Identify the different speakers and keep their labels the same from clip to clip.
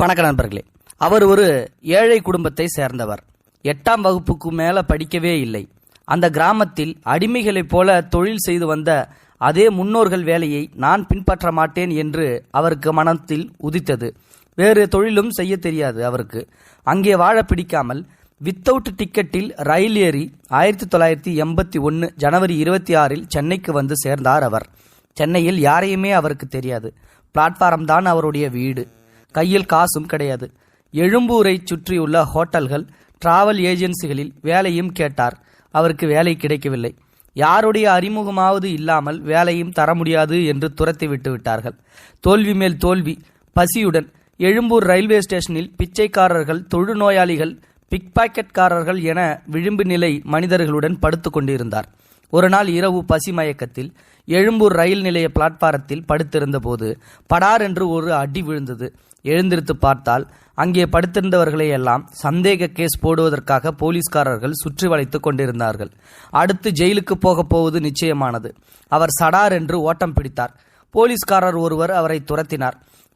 Speaker 1: வணக்க நண்பர்களே. அவர் ஒரு ஏழை குடும்பத்தை சேர்ந்தவர். எட்டாம் வகுப்புக்கு மேல படிக்கவே இல்லை. அந்த கிராமத்தில் அடிமைகளைப் போல தொழில் செய்து வந்த அதே முன்னோர்கள் வேலையை நான் பின்பற்ற மாட்டேன் என்று அவருக்கு மனத்தில் உதித்தது. வேறு தொழிலும் செய்ய தெரியாது அவருக்கு. அங்கே வாழ பிடிக்காமல் வித்தவுட் டிக்கெட்டில் ரயில் ஏறி ஆயிரத்தி தொள்ளாயிரத்தி எண்பத்தி ஒன்று ஜனவரி இருபத்தி ஆறில் சென்னைக்கு வந்து சேர்ந்தார் அவர். சென்னையில் யாரையுமே அவருக்கு தெரியாது. பிளாட்ஃபாரம் தான் அவருடைய வீடு. கையில் காசும் கிடையாது. எழும்பூரை சுற்றியுள்ள ஹோட்டல்கள் டிராவல் ஏஜென்சிகளில் வேலையும் கேட்டார். அவருக்கு வேலை கிடைக்கவில்லை. யாருடைய அறிமுகமாவது இல்லாமல் வேலையும் தர முடியாது என்று துரத்தி விட்டு விட்டார்கள். தோல்வி மேல் தோல்வி பசியுடன் எழும்பூர் ரயில்வே ஸ்டேஷனில் பிச்சைக்காரர்கள் தொழுநோயாளிகள் பிக்பாக்கெட்காரர்கள் என விளிம்பு நிலை மனிதர்களுடன் படுத்து கொண்டிருந்தார். ஒரு நாள் இரவு பசி மயக்கத்தில் எழும்பூர் ரயில் நிலைய பிளாட்பாரத்தில் படுத்திருந்த போது படார் என்று ஒரு அடி விழுந்தது. எழுந்திருத்து பார்த்தால் அங்கே படுத்திருந்தவர்களை எல்லாம் சந்தேக கேஸ் போடுவதற்காக போலீஸ்காரர்கள் சுற்றி வளைத்துக் கொண்டிருந்தார்கள். அடுத்து ஜெயிலுக்கு போகப் போவது நிச்சயமானது. அவர் சடார் என்று ஓட்டம் பிடித்தார். போலீஸ்காரர் ஒருவர் அவரை துரத்தினார்.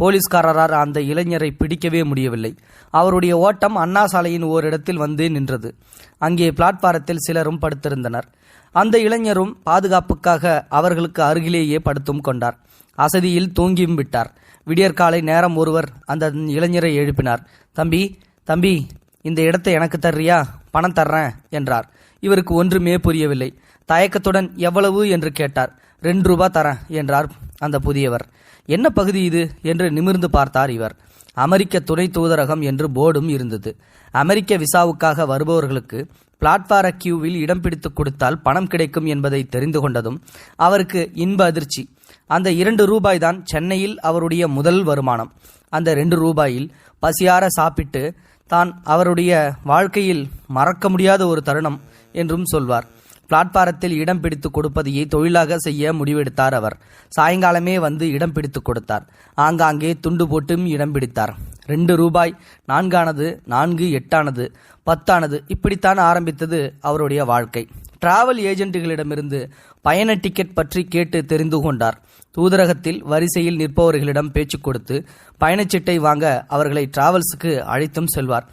Speaker 1: போலீஸ்காரரால் அந்த இளைஞரை பிடிக்கவே முடியவில்லை. அவருடைய ஓட்டம் அண்ணா சாலையின் ஓரிடத்தில் வந்து நின்றது. அங்கே பிளாட்பாரத்தில் சிலரும் படுத்திருந்தனர். அந்த இளைஞரும் பாதுகாப்புக்காக அவர்களுக்கு அருகிலேயே படுத்தும் கொண்டார். அசதியில் தூங்கியும் விட்டார். விடியற்காலை நேரம் ஒருவர் அந்த இளைஞரை எழுப்பினார். தம்பி தம்பி இந்த இடத்தை எனக்கு தர்றியா? பணம் தர்றேன் என்றார். இவருக்கு ஒன்றுமே புரியவில்லை. தயக்கத்துடன் எவ்வளவு? என்று கேட்டார். ரெண்டு ரூபா தரேன் என்றார் அந்த புதியவர். என்ன பகுதி இது? என்று நிமிர்ந்து பார்த்தார் இவர். அமெரிக்க துணை தூதரகம் என்று போர்டும் இருந்தது. அமெரிக்க விசாவுக்காக வருபவர்களுக்கு பிளாட்பார கியூவில் இடம் பிடித்து கொடுத்தால் பணம் கிடைக்கும் என்பதை தெரிந்து கொண்டதும் அவருக்கு இன்ப அதிர்ச்சி. அந்த இரண்டு ரூபாய் தான் சென்னையில் அவருடைய முதல் வருமானம். அந்த ரெண்டு ரூபாயில் பசியார சாப்பிட்டு தான் அவருடைய வாழ்க்கையில் மறக்க முடியாத ஒரு தருணம் என்றும் சொல்வார். பிளாட்பாரத்தில் இடம் பிடித்து கொடுப்பதையே தொழிலாக செய்ய முடிவெடுத்தார் அவர். சாயங்காலமே வந்து இடம் பிடித்து கொடுத்தார். ஆங்காங்கே துண்டு போட்டும் இடம் பிடித்தார். ரெண்டு ரூபாய் நான்கானது நான்கு எட்டானது பத்தானது இப்படித்தான் ஆரம்பித்தது அவருடைய வாழ்க்கை. டிராவல் ஏஜென்ட்டுகளிடமிருந்து பயண டிக்கெட் பற்றி கேட்டு தெரிந்து கொண்டார். தூதரகத்தில் வரிசையில் நிற்பவர்களிடம் பேச்சு கொடுத்து பயணச்சீட்டை வாங்க அவர்களை டிராவல்ஸுக்கு அழைத்தும் செல்வார்.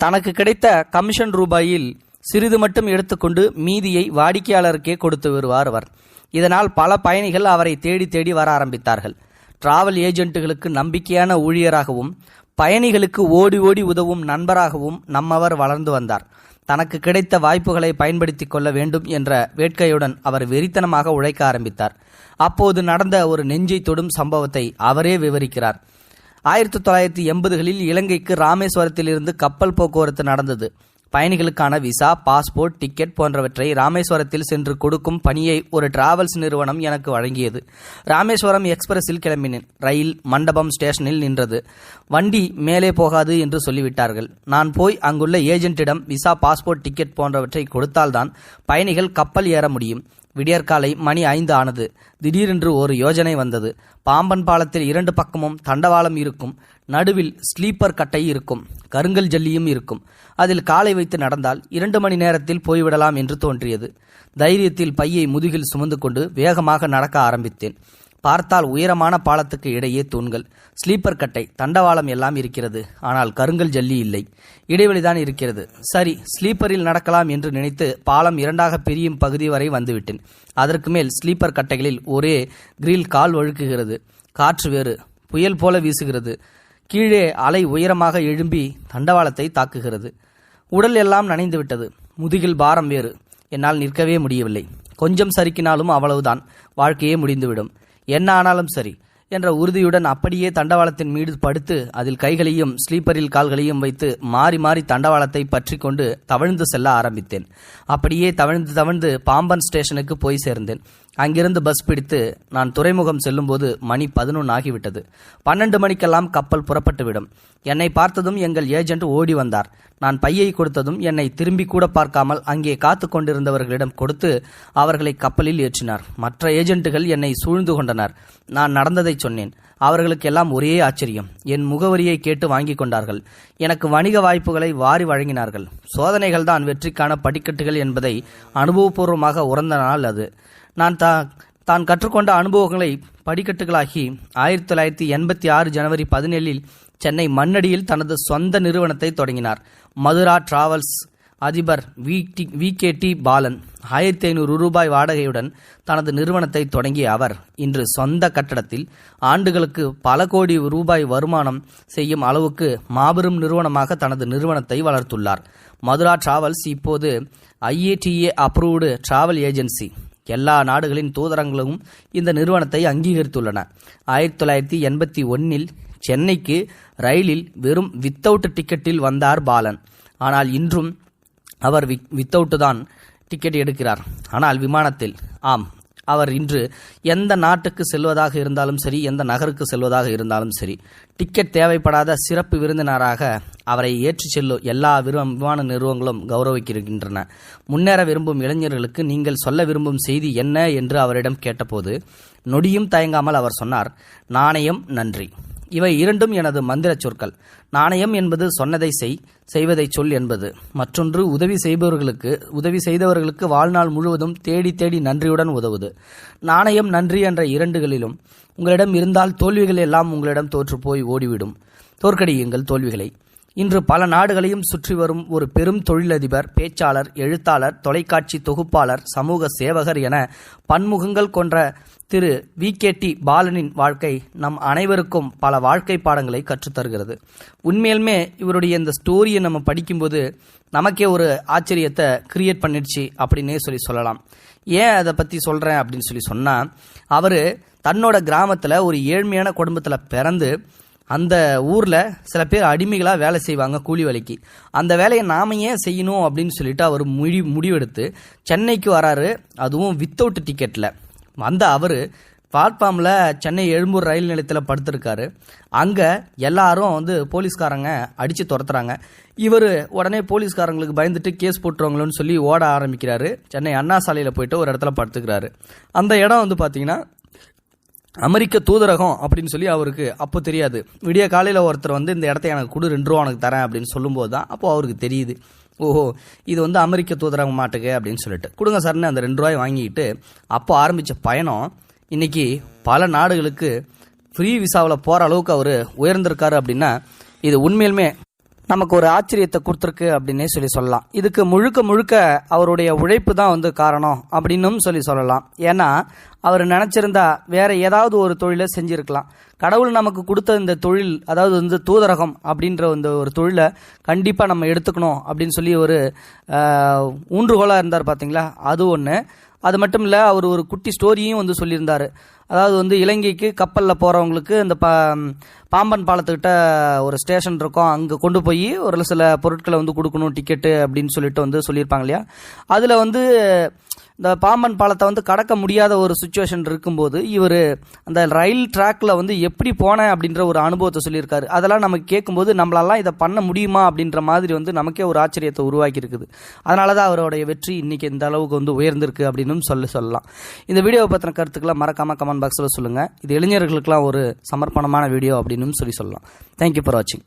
Speaker 1: தனக்கு கிடைத்த கமிஷன் ரூபாயில் சிறிது மட்டும் எடுத்துக்கொண்டு மீதியை வாடிக்கையாளருக்கே கொடுத்து வருவார் அவர். இதனால் பல பயணிகள் அவரை தேடி தேடி வர ஆரம்பித்தார்கள். டிராவல் ஏஜென்ட்டுகளுக்கு நம்பிக்கையான ஊழியராகவும் பயணிகளுக்கு ஓடி ஓடி உதவும் நண்பராகவும் நம்மவர் வளர்ந்து வந்தார். தனக்கு கிடைத்த வாய்ப்புகளை பயன்படுத்தி கொள்ள வேண்டும் என்ற வேட்கையுடன் அவர் வெறித்தனமாக உழைக்க ஆரம்பித்தார். அப்போது நடந்த ஒரு நெஞ்சை தொடும் சம்பவத்தை அவரே விவரிக்கிறார். ஆயிரத்தி தொள்ளாயிரத்தி எண்பதுகளில் இலங்கைக்கு ராமேஸ்வரத்திலிருந்து கப்பல் போக்குவரத்து நடந்தது. பயணிகளுக்கான விசா பாஸ்போர்ட் டிக்கெட் போன்றவற்றை ராமேஸ்வரத்தில் சென்று கொடுக்கும் பணியை ஒரு டிராவல்ஸ் நிறுவனம் எனக்கு வழங்கியது. ராமேஸ்வரம் எக்ஸ்பிரஸில் கிளம்பினேன். ரயில் மண்டபம் ஸ்டேஷனில் நின்றது. வண்டி மேலே போகாது என்று சொல்லிவிட்டார்கள். நான் போய் அங்குள்ள ஏஜென்ட்டிடம் விசா பாஸ்போர்ட் டிக்கெட் போன்றவற்றை கொடுத்தால்தான் பயணிகள் கப்பல் ஏற முடியும். விடியற்காலை மணி ஐந்து ஆனது. திடீரென்று ஒரு யோஜனை வந்தது. பாம்பன் பாலத்தில் இரண்டு பக்கமும் தண்டவாளம் இருக்கும். நடுவில் ஸ்லீப்பர் கட்டை இருக்கும். கருங்கல் ஜல்லியும் இருக்கும். அதில் காலை வைத்து நடந்தால் இரண்டு மணி நேரத்தில் போய்விடலாம் என்று தோன்றியது. தைரியத்தில் பையை முதுகில் சுமந்து கொண்டு வேகமாக நடக்க ஆரம்பித்தேன். பார்த்தால் உயரமான பாலத்துக்கு இடையே தூண்கள். ஸ்லீப்பர் கட்டை தண்டவாளம் எல்லாம் இருக்கிறது. ஆனால் கருங்கல் ஜல்லி இல்லை. இடைவெளிதான் இருக்கிறது. சரி ஸ்லீப்பரில் நடக்கலாம் என்று நினைத்து பாலம் இரண்டாக பிரியும் பகுதி வரை வந்துவிட்டேன். அதற்கு மேல் ஸ்லீப்பர் கட்டைகளில் ஒரே கிரில் கால் வழுக்குகிறது காற்று வேறு புயல் போல வீசுகிறது. கீழே அலை உயரமாக எழும்பி தண்டவாளத்தை தாக்குகிறது. உடல் எல்லாம் நனைந்துவிட்டது. முதுகில் பாரம் வேறு. என்னால் நிற்கவே முடியவில்லை. கொஞ்சம் சறுக்கினாலும் அவ்வளவுதான். வாழ்க்கையே முடிந்துவிடும். என்ன ஆனாலும் சரி என்ற உறுதியுடன் அப்படியே தண்டவாளத்தின் மீது படுத்து அதில் கைகளையும் ஸ்லீப்பரில் கால்களையும் வைத்து மாறி மாறி தண்டவாளத்தை பற்றி கொண்டு தவழ்ந்து செல்ல ஆரம்பித்தேன். அப்படியே தவழ்ந்து தவழ்ந்து பாம்பன் ஸ்டேஷனுக்கு போய் சேர்ந்தேன். அங்கிருந்து பஸ் பிடித்து நான் துறைமுகம் செல்லும்போது மணி பதினொன்று ஆகிவிட்டது. பன்னெண்டு மணிக்கெல்லாம் கப்பல் புறப்பட்டுவிடும். என்னை பார்த்ததும் எங்கள் ஏஜென்ட் ஓடி வந்தார். நான் பையை கொடுத்ததும் என்னை திரும்பி கூட பார்க்காமல் அங்கே காத்து கொண்டிருந்தவர்களிடம் கொடுத்து அவர்களை கப்பலில் ஏற்றினார். மற்ற ஏஜென்ட்டுகள் என்னை சூழ்ந்து கொண்டனர். நான் நடந்ததை சொன்னேன். அவர்களுக்கெல்லாம் ஒரே ஆச்சரியம். என் முகவரியை கேட்டு வாங்கி கொண்டார்கள். எனக்கு வணிக வாய்ப்புகளை வாரி வழங்கினார்கள். சோதனைகள் தான் வெற்றிக்கான படிக்கட்டுகள் என்பதை அனுபவபூர்வமாக உறந்த நாள் அது. நான் தா தான் கற்றுக்கொண்ட அனுபவங்களை படிக்கட்டுகளாகி ஆயிரத்தி தொள்ளாயிரத்தி எண்பத்தி ஆறு ஜனவரி பதினேழில் சென்னை மண்ணடியில் தனது சொந்த நிறுவனத்தை தொடங்கினார். மதுரா டிராவல்ஸ் அதிபர் V T V K T Balan ஆயிரத்தி ஐநூறு ரூபாய் வாடகையுடன் தனது நிறுவனத்தை தொடங்கிய அவர் இன்று சொந்த கட்டடத்தில் ஆண்டுகளுக்கு பல கோடி ரூபாய் வருமானம் செய்யும் அளவுக்கு மாபெரும் நிறுவனமாக தனது நிறுவனத்தை வளர்த்துள்ளார். மதுரா டிராவல்ஸ் இப்போது ஐஏடிஏ அப்ரூவ்டு டிராவல் ஏஜென்சி. எல்லா நாடுகளின் தூதரங்களும் இந்த நிறுவனத்தை அங்கீகரித்துள்ளன. ஆயிரத்தி தொள்ளாயிரத்தி எண்பத்தி ஒன்னில் சென்னைக்கு ரயிலில் வெறும் வித்தவுட் டிக்கெட்டில் வந்தார் பாலன். ஆனால் இன்றும் அவர் வித் வித்தவுட்டு தான் டிக்கெட் எடுக்கிறார். ஆனால் விமானத்தில் ஆம் அவர் இன்று எந்த நாட்டுக்கு செல்வதாக இருந்தாலும் சரி எந்த நகருக்கு செல்வதாக இருந்தாலும் சரி டிக்கெட் தேவைப்படாத சிறப்பு விருந்தினராக அவரை ஏற்றிச் செல்லும் எல்லா விரும் விமான நிறுவனங்களும் கௌரவிக்கிருக்கின்றன. முன்னேற விரும்பும் இளைஞர்களுக்கு நீங்கள் சொல்ல விரும்பும் செய்தி என்ன என்று அவரிடம் கேட்டபோது நொடியும் தயங்காமல் அவர் சொன்னார் நாணயம் நன்றி. இவை இரண்டும் எனது மந்திர சொற்கள். நாணயம் என்பது சொன்னதை செய் செய்வதை சொல் என்பது. மற்றொன்று உதவி செய்பவர்களுக்கு உதவி செய்தவர்களுக்கு வாழ்நாள் முழுவதும் தேடி தேடி நன்றியுடன் உதவுது. நாணயம் நன்றி என்ற இரண்டுகளிலும் உங்களிடம் இருந்தால் தோல்விகள் எல்லாம் உங்களிடம் தோற்று போய் ஓடிவிடும். தோற்கடியுங்கள் தோல்விகளை. இன்று பல நாடுகளையும் சுற்றி வரும் ஒரு பெரும் தொழிலதிபர் பேச்சாளர் எழுத்தாளர் தொலைக்காட்சி தொகுப்பாளர் சமூக சேவகர் என பன்முகங்கள் கொன்ற திரு வி கே டி பாலனின் வாழ்க்கை நம் அனைவருக்கும் பல வாழ்க்கை பாடங்களை கற்றுத்தருகிறது உண்மையிலுமே இவருடைய இந்த ஸ்டோரியை நம்ம படிக்கும்போது நமக்கே ஒரு ஆச்சரியத்தை கிரியேட் பண்ணிடுச்சு அப்படின்னே சொல்லி சொல்லலாம். ஏன் அதை பற்றி சொல்கிறேன் அப்படின்னு சொல்லி சொன்னால் அவர் தன்னோட கிராமத்தில் ஒரு ஏழ்மையான குடும்பத்தில் பிறந்து அந்த ஊரில் சில பேர் அடிமைகளாக வேலை செய்வாங்க கூலி வேலைக்கு. அந்த வேலையை நாம ஏன் செய்யணும் அப்படின்னு சொல்லிட்டு அவர் முடி முடிவெடுத்து சென்னைக்கு வராரு. அதுவும் வித்தவுட் டிக்கெட்டில் வந்த அவர் பிளாட்ஃபார்மில் சென்னை எழும்பூர் ரயில் நிலையத்தில் படுத்திருக்காரு. அங்கே எல்லாரும் வந்து போலீஸ்காரங்க அடித்து துரத்துறாங்க. இவர் உடனே போலீஸ்காரங்களுக்கு பயந்துட்டு கேஸ் போட்டுருவாங்களோன்னு சொல்லி ஓட ஆரம்பிக்கிறாரு. சென்னை அண்ணா சாலையில் போயிட்டு ஒரு இடத்துல படுத்துக்கிறாரு. அந்த இடம் வந்து பார்த்தீங்கன்னா அமெரிக்க தூதரகம் அப்படின்னு சொல்லி அவருக்கு அப்போ தெரியாது. விடிய காலையில் ஒருத்தர் வந்து இந்த இடத்த எனக்கு கொடு ரெண்டு ரூபா உனக்கு தரேன் அப்படின்னு சொல்லும்போது தான் அப்போ அவருக்கு தெரியுது. ஓஹோ இது வந்து அமெரிக்க தூதரகம் மாட்டுக்கு அப்படின்னு சொல்லிட்டு. கொடுங்க சார்னு அந்த ரெண்டு ரூபாய் வாங்கிட்டு அப்போ ஆரம்பித்த பயணம் இன்னைக்கு பல நாடுகளுக்கு ஃப்ரீ விசாவில் போகிற அளவுக்கு அவர் உயர்ந்திருக்காரு அப்படின்னா இது உண்மையிலுமே நமக்கு ஒரு ஆச்சரியத்தை கொடுத்துருக்கு அப்படின்னே சொல்லி சொல்லலாம். இதுக்கு முழுக்க முழுக்க அவருடைய உழைப்பு தான் வந்து காரணம் அப்படின்னும் சொல்லி சொல்லலாம். ஏன்னா அவர் நினச்சிருந்தா வேற ஏதாவது ஒரு தொழிலை செஞ்சுருக்கலாம். கடவுள் நமக்கு கொடுத்த இந்த தொழில் அதாவது வந்து தூதரகம் அப்படின்ற இந்த ஒரு தொழிலை கண்டிப்பாக நம்ம எடுத்துக்கணும் அப்படின்னு சொல்லி ஒரு ஊன்றுகோலாக இருந்தார் பார்த்தீங்களா அது ஒன்று அது மட்டும் இல்லை அவர் ஒரு குட்டி ஸ்டோரியும் வந்து சொல்லியிருந்தார். அதாவது வந்து இலங்கைக்கு கப்பலில் போகிறவங்களுக்கு இந்த பா பாம்பன் பாலத்துக்கிட்ட ஒரு ஸ்டேஷன் இருக்கும். அங்கே கொண்டு போய் ஒரு சில பொருட்களை வந்து கொடுக்கணும் டிக்கெட்டு அப்படின்னு சொல்லிட்டு வந்து சொல்லியிருப்பாங்க இல்லையா? அதில் வந்து இந்த பாம்பன் பாலத்தை வந்து கடக்க முடியாத ஒரு சுச்சுவேஷன் இருக்கும்போது இவர் அந்த ரயில் ட்ராக்ல வந்து எப்படி போனேன் அப்படின்ற ஒரு அனுபவத்தை சொல்லியிருக்காரு. அதெல்லாம் நமக்கு கேட்கும்போது நம்மளாலாம் இதை பண்ண முடியுமா அப்படின்ற மாதிரி வந்து நமக்கே ஒரு ஆச்சரியத்தை உருவாக்கி இருக்குது. அதனால தான் அவருடைய வெற்றி இன்னைக்கு இந்த அளவுக்கு வந்து உயர்ந்திருக்கு அப்படின்னு சொல்ல சொல்லலாம். இந்த வீடியோவை பற்றின கருத்துக்களை மறக்காம கமெண்ட் பாக்ஸில் சொல்லுங்கள் இது இளைஞர்களுக்கெல்லாம் ஒரு சமர்ப்பணமான வீடியோ அப்படின்னு சொல்லி சொல்லலாம். தேங்க்யூ ஃபார் வாட்சிங்